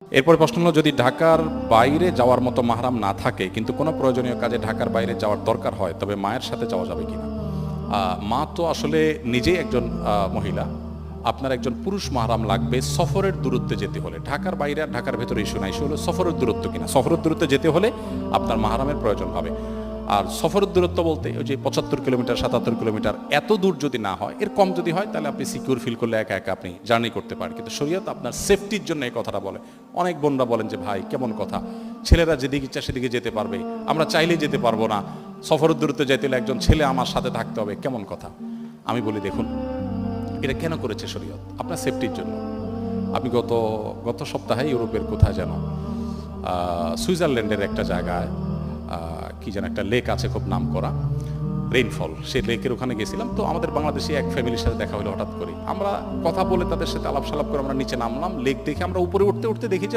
এরপরে প্রশ্ন হলো, যদি ঢাকার বাইরে যাওয়ার মতো মাহারাম না থাকে, কিন্তু কোনো প্রয়োজনীয় কাজে ঢাকার বাইরে যাওয়ার দরকার হয়, তবে মায়ের সাথে যাওয়া যাবে কিনা? মা তো আসলে নিজেই একজন মহিলা। আপনার একজন পুরুষ মাহারাম লাগবে সফরের দূরত্বে যেতে হলে। ঢাকার বাইরে আর ঢাকার ভেতরে ইস্যু নাই। ইস্যু হলো সফরের দূরত্ব কিনা? সফরের দূরত্বে যেতে হলে আপনার মাহারামের প্রয়োজন হবে। আর সফরের দূরত্ব বলতে ওই যে পঁচাত্তর কিলোমিটার, সাতাত্তর কিলোমিটার এত দূর যদি না হয়, এর কম যদি হয়, তাহলে আপনি সিকিউর ফিল করলে একা একা আপনি জার্নি করতে পারেন। কিন্তু শরীয়ত আপনার সেফটির জন্য এই কথাটা বলে। অনেক বোনরা বলেন যে, ভাই, কেমন কথা? ছেলেরা যেদিকে ইচ্ছা সেদিকে যেতে পারবে। আমরা চাইলেই যেতে পারব না। সফরের দূরত্বে যেতে হলে একজন ছেলে আমার সাথে থাকতে হবে। কেমন কথা? আমি বলি, দেখুন, এটা কেন করেছে শরীয়ত? আপনার সেফটির জন্য। আমি গত গত সপ্তাহে ইউরোপের কোথায় যেন সুইজারল্যান্ডের একটা জায়গায় কি যেন একটা লেক আছে খুব নাম করা রেইনফল সেই লেকের ওখানে গেছিলাম। তো আমাদের বাংলাদেশে এক ফ্যামিলির সাথে দেখা হলো হঠাৎ করে আমরা কথা বলে তাদের সাথে আলাপ সালাপ করে আমরা নিচে নামলাম। লেক দেখে আমরা উপরে উঠতে উঠতে দেখি যে